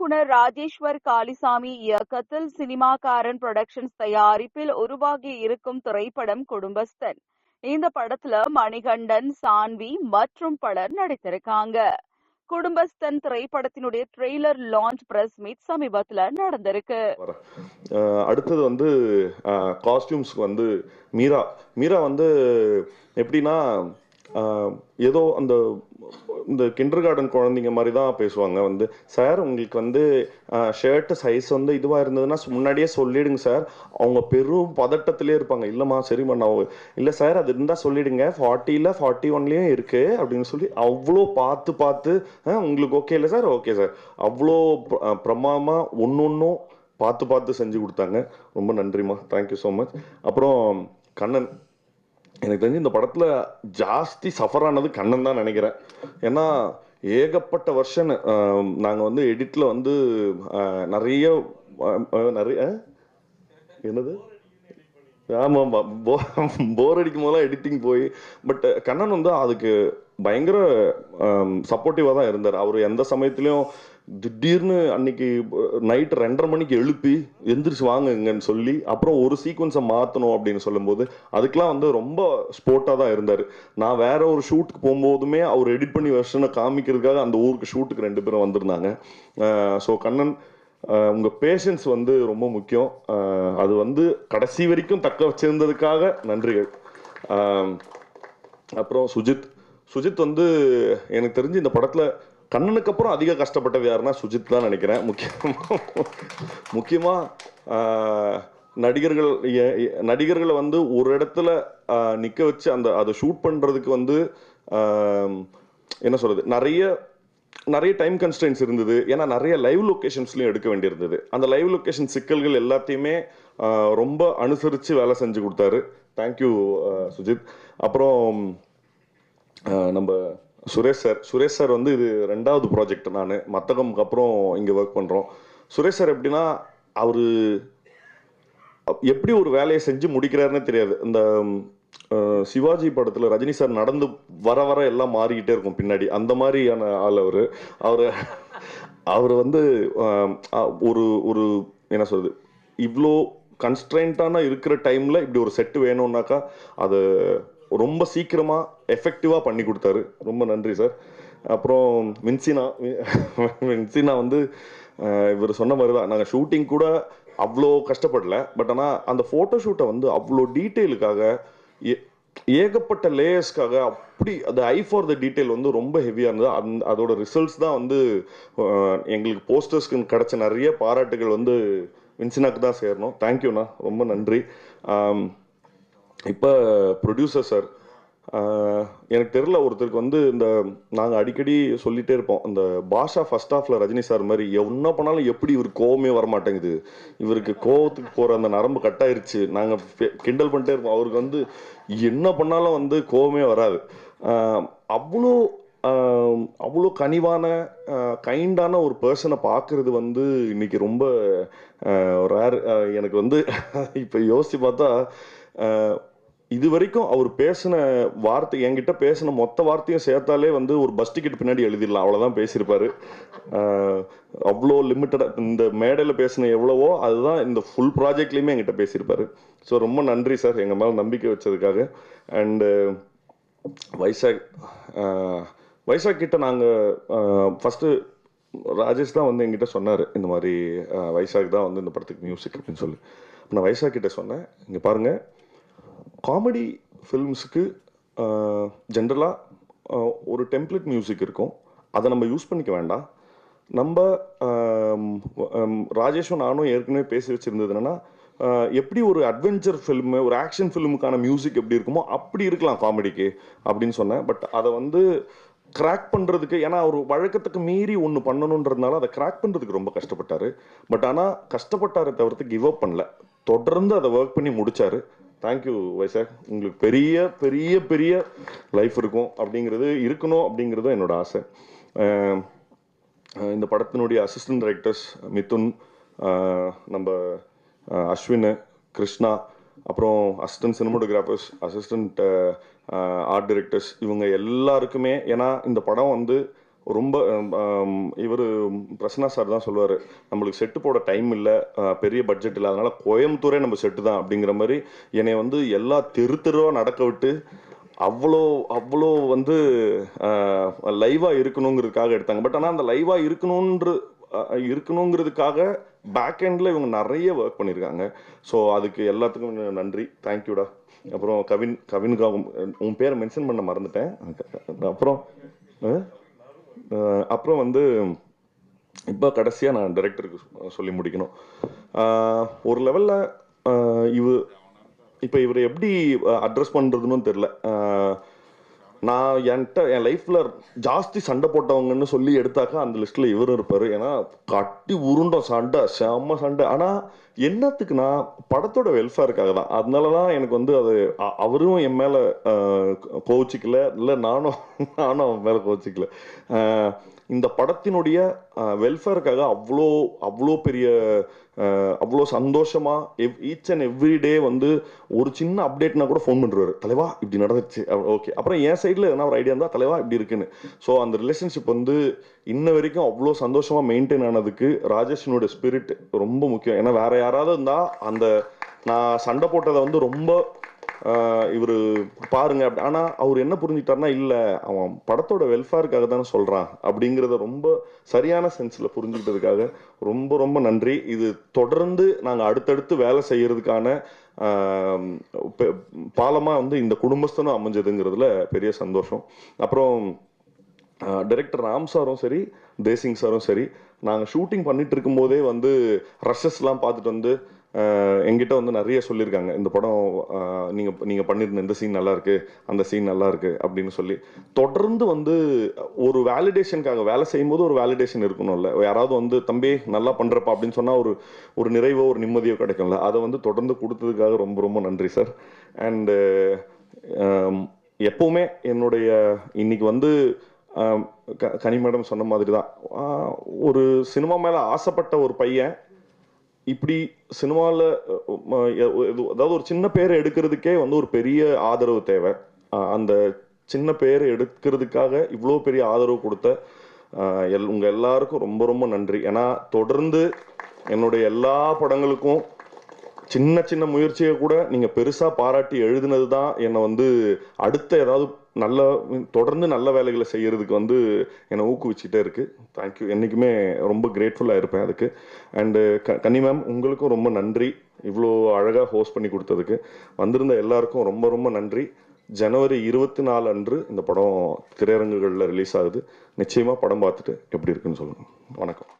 இயக்குனர் ராஜேஸ்வர் காளிசாமி இயக்கத்தில் சினிமாக்காரன் புரொடக்ஷன்ஸ் தயாரிப்பில் உருவாகி இருக்கும் திரைப்படம் குடும்பஸ்தன். இந்த படத்துல மணிகண்டன் சான்வி மற்றும் பலர் நடித்திருக்காங்க. குடும்பஸ்தன் திரைப்படத்தினுடைய ட்ரெய்லர் லான்ச் பிரஸ் மீட் சமீபத்துல நடந்திருக்கு. அடுத்தது வந்து காஸ்டியூம்ஸ்க்கு வந்து மீரா. மீரா வந்து எப்படின்னா ஏதோ அந்த இந்த கிண்டர் கார்டன் குழந்தைங்க மாதிரி தான் பேசுவாங்க. வந்து சார் உங்களுக்கு வந்து ஷர்ட் சைஸ் வந்து இதுவாக இருந்ததுன்னா முன்னாடியே சொல்லிடுங்க சார் அவங்க பெரும் பதட்டத்திலே இருப்பாங்க. இல்லைம்மா சரிம்மா நான் இல்லை சார் அது இருந்தால் சொல்லிடுங்க. ஃபார்ட்டியில் ஃபார்ட்டி ஒன்லேயும் இருக்குது அப்படின்னு சொல்லி அவ்வளோ பார்த்து பார்த்து "ஆ, உங்களுக்கு ஓகே இல்லை சார் ஓகே சார் அவ்வளோ பிரமாதமாக ஒன்று ஒன்றும் பார்த்து பார்த்து செஞ்சு கொடுத்தாங்க. ரொம்ப நன்றிம்மா. தேங்க்யூ ஸோ மச் அப்புறம் கண்ணன். எனக்கு தெரிஞ்சு இந்த படத்தில் ஜாஸ்தி சஃபர் ஆனது கண்ணன் தான் நினைக்கிறேன். ஏன்னா ஏகப்பட்ட வருஷன் நாங்கள் வந்து எடிட்டில் வந்து நிறைய நிறைய என்னது? ஆமாம் ஆமா. போர் அடிக்கும் போதெல்லாம் எடிட்டிங் போய் பட் கண்ணன் வந்து அதுக்கு பயங்கர சப்போர்ட்டிவாக தான் இருந்தார். அவர் எந்த சமயத்துலையும் திடீர்னு அன்னைக்கு நைட் ரெண்டரை மணிக்கு எழுப்பி எந்திரிச்சு வாங்குங்கன்னு சொல்லி அப்புறம் ஒரு சீக்வன்ஸை மாற்றணும் அப்படின்னு சொல்லும்போது அதுக்கெலாம் வந்து ரொம்ப ஸ்போர்ட்டாக தான் இருந்தார். நான் வேற ஒரு ஷூட்டுக்கு போகும்போதுமே அவர் எடிட் பண்ணி வெர்ஷனை காமிக்கிறதுக்காக அந்த ஊருக்கு ஷூட்டுக்கு ரெண்டு பேரும் வந்திருந்தாங்க. ஸோ கண்ணன் உங்கள் பேஷன்ஸ் வந்து ரொம்ப முக்கியம். அது வந்து கடைசி வரைக்கும் தக்க வச்சிருந்ததுக்காக நன்றிகள். அப்புறம் சுஜித் சுஜித் வந்து எனக்கு தெரிஞ்சு இந்த படத்துல கண்ணனுக்கு அப்புறம் அதிக கஷ்டப்பட்டது யாருன்னா சுஜித் தான் நினைக்கிறேன். முக்கியமா முக்கியமா நடிகர்கள் நடிகர்களை வந்து ஒரு இடத்துல நிற்க நிக்க வச்சு அந்த அதை ஷூட் பண்றதுக்கு வந்து என்ன சொல்றது நிறைய நிறைய டைம் கன்ஸ்டன்ஸ் இருந்தது. ஏன்னா நிறைய லைவ் லொக்கேஷன்ஸ்லையும் எடுக்க வேண்டியிருந்தது. அந்த லைவ் லொக்கேஷன் சிக்கல்கள் எல்லாத்தையுமே ரொம்ப அனுசரித்து வேலை செஞ்சு கொடுத்தாரு. Thank you Sujith. அப்புறம் நம்ம சுரேஷ் சார் சுரேஷ் சார் வந்து இது ரெண்டாவது ப்ராஜெக்ட் நான். மத்தகமுக்கு அப்புறம் இங்கே ஒர்க் பண்ணுறோம் சுரேஷ் சார் எப்படின்னா அவர் எப்படி ஒரு வேலையை செஞ்சு முடிக்கிறாருன்னு தெரியாது. இந்த சிவாஜி படத்தில் ரஜினி சார் நடந்து வர வர எல்லாம் மாறிக்கிட்டே இருக்கும் பின்னாடி. அந்த மாதிரியான ஆள் அவர். அவர் அவர் வந்து ஒரு ஒரு என்ன சொல்றது இவ்வளோ கன்ஸ்ட்ரைண்டான இருக்கிற டைம்ல இப்படி ஒரு செட்டு வேணும்னாக்கா அது ரொம்ப சீக்கிரமாக எஃபெக்டிவாக பண்ணி கொடுத்தாரு. ரொம்ப நன்றி சார் அப்புறம் வின்சினா வின்சினா வந்து இவர் சொன்ன மாதிரி தான் நாங்கள் ஷூட்டிங் கூட அவ்வளோ கஷ்டப்படல. பட் ஆனால் அந்த ஃபோட்டோ ஷூட்டை வந்து அவ்வளோ டீட்டெயிலுக்காக ஏ- ஏகப்பட்ட லேயர்ஸ்க்காக அப்படி அந்த ஐ ஃபார் த டீட்டெயில் வந்து ரொம்ப ஹெவியாக இருந்தது. அந் அதோட ரிசல்ட்ஸ் தான் வந்து எங்களுக்கு போஸ்டர்ஸ்க்கு கிடைச்ச நிறைய பாராட்டுகள் வந்து வின்சினாக்கு தான் சேரணும். தேங்க்யூண்ணா ரொம்ப நன்றி. இப்போ ப்ரொடியூசர் சார் எனக்கு தெரில ஒருத்தருக்கு வந்து இந்த நாங்கள் அடிக்கடி சொல்லிகிட்டே இருப்போம். இந்த பாஷா ஃபர்ஸ்ட் ஆஃபில் ரஜினி சார் மாதிரி என்ன பண்ணாலும் எப்படி இவர் கோவமே வர மாட்டேங்குது இவருக்கு கோவத்துக்கு போகிற அந்த நரம்பு கட்டாயிருச்சு நாங்கள் கிண்டல் பண்ணிட்டே இருப்போம். அவருக்கு வந்து என்ன பண்ணாலும் வந்து கோவமே வராது. அவ்வளோ அவ்வளோ கனிவான கைண்டான ஒரு பர்சனை பார்க்கறது வந்து இன்னைக்கு ரொம்ப ரேர் எனக்கு வந்து இப்போ யோசித்து பார்த்தா இது வரைக்கும் அவர் பேசின வார்த்தை என்கிட்ட பேசின மொத்த வார்த்தையும் சேர்த்தாலே வந்து ஒரு பஸ் டிக்கெட் பின்னாடி எழுதிடலாம். அவ்வளோதான் பேசியிருப்பாரு. அவ்வளோ லிமிட்டடாக இந்த மேடையில் பேசின எவ்வளவோ அதுதான் இந்த ஃபுல் ப்ராஜெக்ட்லேயுமே என்கிட்ட பேசியிருப்பாரு. ஸோ ரொம்ப நன்றி சார் எங்கள் மேலே நம்பிக்கை வச்சதுக்காக. அண்டு வைசாக் வைசாக் கிட்ட நாங்கள் ஃபஸ்ட்டு ராஜேஷ் தான் வந்து எங்கிட்ட சொன்னார். இந்த மாதிரி வைசாக் தான் வந்து இந்த படத்துக்கு மியூசிக் அப்படின்னு சொல்லி. நான் வைசாக் கிட்ட சொன்னேன் இங்கே பாருங்கள் காமெடி ஃபில்ம்ஸுக்கு ஜென்ரலாக ஒரு டெம்ப்ளேட் மியூசிக் இருக்கும். அதை நம்ம யூஸ் பண்ணிக்க வேண்டாம். நம்ம ராஜேஷும் நானும் ஏற்கனவே பேசி வச்சுருந்தது என்னென்னா எப்படி ஒரு அட்வென்ச்சர் ஃபில்மு ஒரு ஆக்ஷன் ஃபில்முக்கான மியூசிக் எப்படி இருக்குமோ அப்படி இருக்கலாம் காமெடிக்கு அப்படின்னு சொன்னேன். பட் அதை வந்து கிராக் பண்ணுறதுக்கு ஏன்னா ஒரு வழக்கத்துக்கு மீறி ஒன்று பண்ணணுன்றதுனால அதை கிராக் பண்ணுறதுக்கு ரொம்ப கஷ்டப்பட்டார். பட் ஆனால் கஷ்டப்பட்டாரை தவிர்த்து கிவ் அப் பண்ணல. தொடர்ந்து அதை ஒர்க் பண்ணி முடித்தார் தேங்க்யூ வைசாக் உங்களுக்கு பெரிய பெரிய பெரிய லைஃப் இருக்கும் அப்படிங்கிறது இருக்கணும் அப்படிங்கிறது என்னோட ஆசை. இந்த படத்தினுடைய அசிஸ்டன்ட் டைரக்டர்ஸ் மிதுன் நம்ம அஸ்வின் கிருஷ்ணா அப்புறம் assistant cinematographers assistant art directors இவங்க எல்லாருக்குமே ஏன்னா இந்த படம் வந்து ரொம்ப இவர் பிரசன்னா சார் தான் சொல்லுவார் நம்மளுக்கு செட்டு போட டைம் இல்லை பெரிய பட்ஜெட் இல்லை அதனால் கோயம்புத்தூரே நம்ம செட்டு தான் அப்படிங்கிற மாதிரி என்னை வந்து எல்லா தெரு தெருவாக நடக்க விட்டு அவ்வளோ அவ்வளோ வந்து லைவாக இருக்கணுங்கிறதுக்காக எடுத்தாங்க. பட் ஆனால் அந்த லைவாக இருக்கணுன்ற இருக்கணுங்கிறதுக்காக பேக் எண்டில் இவங்க நிறைய ஒர்க் பண்ணியிருக்காங்க ஸோ அதுக்கு எல்லாத்துக்கும் நன்றி. தேங்க்யூடா அப்புறம் கவின் கவினுக்கா உன் பேரை மென்ஷன் பண்ண மறந்துட்டேன். அப்புறம் ஆ அப்புறம் வந்து இப்போ கடைசியாக நான் டைரக்டருக்கு சொல்லி முடிக்கணும். ஒரு லெவலில் இவ இப்போ இவரை எப்படி அட்ரஸ் பண்ணுறதுன்னு தெரில நான் என்கிட்ட என் லைஃப்பில் ஜாஸ்தி சண்டை போட்டவங்கன்னு சொல்லி எடுத்தாக்கா அந்த லிஸ்ட்டில் இவரும் இருப்பார். ஏன்னா கட்டி உருண்டோம் சண்டை செம்ம சண்டை. ஆனால் என்னத்துக்குன்னா படத்தோட வெல்ஃபேருக்காக தான். அதனால தான் எனக்கு வந்து அது அவரும் என் மேலே கோவிச்சிக்கல. இல்லை நானும் நானும் அவன் மேலே கோவிச்சிக்கல. ஆஹ் இந்த படத்தினுடைய வெல்ஃபேருக்காக அவ்வளோ அவ்வளோ பெரிய அவ்வளோ சந்தோஷமாக எவ் ஈச் அண்ட் எவ்ரி டே வந்து ஒரு சின்ன அப்டேட்னா கூட ஃபோன் பண்ணுறாரு தலைவா இப்படி நடந்துச்சு. ஓகே அப்புறம் என் சைடில் எதனா ஒரு ஐடியா இருந்தால் தலைவா இப்படி இருக்குன்னு. ஸோ அந்த ரிலேஷன்ஷிப் வந்து இன்ன வரைக்கும் அவ்வளோ சந்தோஷமாக மெயின்டைன் ஆனதுக்கு ராஜேஷனோட ஸ்பிரிட் ரொம்ப முக்கியம். ஏன்னா வேற யாராவது இருந்தால் அந்த நான் சண்டை போட்டதை வந்து ரொம்ப இவர் பாருங்க அப்படி ஆனால் அவர் என்ன புரிஞ்சுக்கிட்டாருன்னா இல்லை அவன் படத்தோட வெல்ஃபேருக்காக தானே சொல்கிறான் அப்படிங்கிறத ரொம்ப சரியான சென்ஸில் புரிஞ்சுக்கிட்டதுக்காக ரொம்ப ரொம்ப நன்றி. இது தொடர்ந்து நாங்கள் அடுத்தடுத்து வேலை செய்கிறதுக்கான பாலமாக வந்து இந்த குடும்பஸ்தனும் அமைஞ்சதுங்கிறதுல பெரிய சந்தோஷம். அப்புறம் டைரக்டர் ராம் சாரும் சரி தேசிங் சாரும் சரி நாங்கள் ஷூட்டிங் பண்ணிட்டு இருக்கும்போதே வந்து ரஷஸ்லாம் பார்த்துட்டு வந்து எங்கிட்ட வந்து நிறைய சொல்லியிருக்காங்க. இந்த படம் நீங்கள் நீங்க நீங்க பண்ணியிருந்த இந்த சீன் நல்லா இருக்கு அந்த சீன் நல்லா இருக்கு அப்படின்னு சொல்லி. தொடர்ந்து வந்து ஒரு வேலிடேஷனுக்காக வேலை செய்யும்போது ஒரு வேலிடேஷன் இருக்கணும்ல. யாராவது வந்து தம்பி நல்லா பண்றப்பா அப்படின்னு சொன்னா ஒரு ஒரு நிறைவோ ஒரு நிம்மதியோ கிடைக்கும்ல. அதை வந்து தொடர்ந்து கொடுத்ததுக்காக ரொம்ப ரொம்ப நன்றி சார். அண்டு எப்பவுமே என்னுடைய இன்னைக்கு வந்து க- கனி மேடம் சொன்ன மாதிரி தான் ஒரு சினிமா மேலே ஆசைப்பட்ட ஒரு பையன் இப்படி சினிமாவில் அதாவது ஒரு சின்ன பேர் எடுக்கிறதுக்கே வந்து ஒரு பெரிய ஆதரவு தேவை. அந்த சின்ன பேர் எடுக்கிறதுக்காக இவ்வளோ பெரிய ஆதரவு கொடுத்த எல் உங்கள் எல்லாருக்கும் ரொம்ப ரொம்ப நன்றி. ஏன்னா தொடர்ந்து என்னுடைய எல்லா படங்களுக்கும் சின்ன சின்ன முயற்சியை கூட நீங்கள் பெருசாக பாராட்டி எழுதுனது தான் என்னை வந்து அடுத்த ஏதாவது நல்ல தொடர்ந்து நல்ல வேலைகளை செய்கிறதுக்கு வந்து என்னை ஊக்குவிச்சுட்டே இருக்குது தேங்க்யூ என்றைக்குமே ரொம்ப கிரேட்ஃபுல்லாக இருப்பேன் அதுக்கு. அண்டு க கன்னி மேம் உங்களுக்கும் ரொம்ப நன்றி. இவ்வளோ அழகாக ஹோஸ்ட் பண்ணி கொடுத்ததுக்கு. வந்திருந்த எல்லாருக்கும் ரொம்ப ரொம்ப நன்றி. ஜனவரி இருபத்தி நாலு அன்று இந்த படம் திரையரங்குகளில் ரிலீஸ் ஆகுது. நிச்சயமாக படம் பார்த்துட்டு எப்படி இருக்குன்னு சொல்லுங்கள் வணக்கம்.